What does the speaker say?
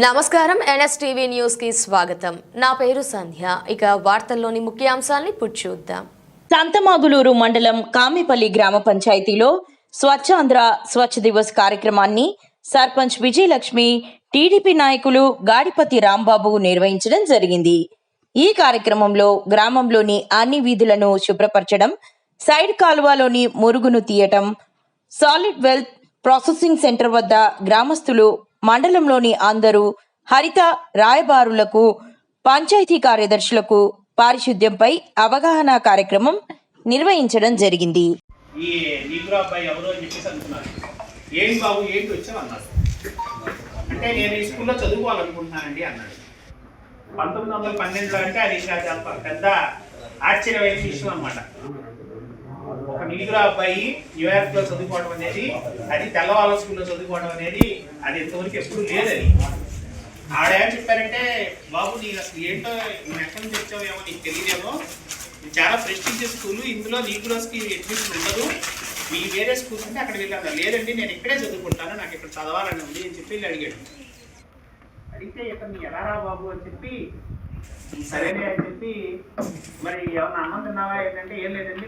నమస్కారం ఎన్ఎస్టీవీ న్యూస్కి స్వాగతం. నా పేరు సంధ్య. ఇక వార్తల్లోని ముఖ్యాంశాల్ని పుట్టి చూద్దాం. సంతమాగులూరు మండలం కామిపల్లి గ్రామ పంచాయతీలో స్వచ్ఛాంధ్ర స్వచ్ఛ దివస్ కార్యక్రమాన్ని సర్పంచ్ విజయలక్ష్మి టీడీపీ నాయకులు గాడిపతి రాంబాబు నిర్వహించడం జరిగింది. ఈ కార్యక్రమంలో గ్రామంలోని అన్ని వీధులను శుభ్రపరచడం సైడ్ కాలువలోని మురుగును తీయటం సాలిడ్ వెల్త్ ప్రాసెసింగ్ సెంటర్ వద్ద గ్రామస్తులు మండలంలోని అందరూ హరిత రాయబారులకు పంచాయతీ కార్యదర్శులకు పారిశుద్ధ్యంపై అవగాహన కార్యక్రమం నిర్వహించడం జరిగింది. ఈ బాబు ఏంటి వచ్చావు అన్నాడు అంటే నేను ఈ స్కూల్లో చదువుకోవాలనుకుంటున్నానండి అన్నాడు. పంతొమ్మిది వందల పన్నెండులో అంటే అది ఇంకా పెద్ద ఆశ్చర్యమైన విషయం అనమాట ఒక నీకురా అబ్బాయి న్యూయార్క్లో చదువుకోవడం అనేది అది తెల్లవాళ్ళ స్కూల్లో చదువుకోవడం అనేది అది ఇంతవరకు ఎప్పుడు లేదని. ఆవిడ ఏం చెప్పారంటే బాబు నీ అసలు ఏంటో నువ్వు ఎక్కడి నుంచి వచ్చావేమో నీకు తెలియదేమో. చాలా ప్రెస్టీజియస్ స్కూల్ ఇందులో నీకురోస్కి అడ్మిషన్ ఉండదు. మీ వేరే స్కూల్స్ ఉంటే అక్కడ వెళ్ళాను లేదండి నేను ఇక్కడే చదువుకుంటాను నాకు ఇక్కడ చదవాలని ఉంది అని చెప్పి అడిగాడు. అడిగితే ఇక్కడ నీ ఎలా రా బాబు అని చెప్పి సరేనే అని చెప్పి మరి ఏమన్నా అన్నం తిన్నావా? ఏంటంటే ఏం లేదండి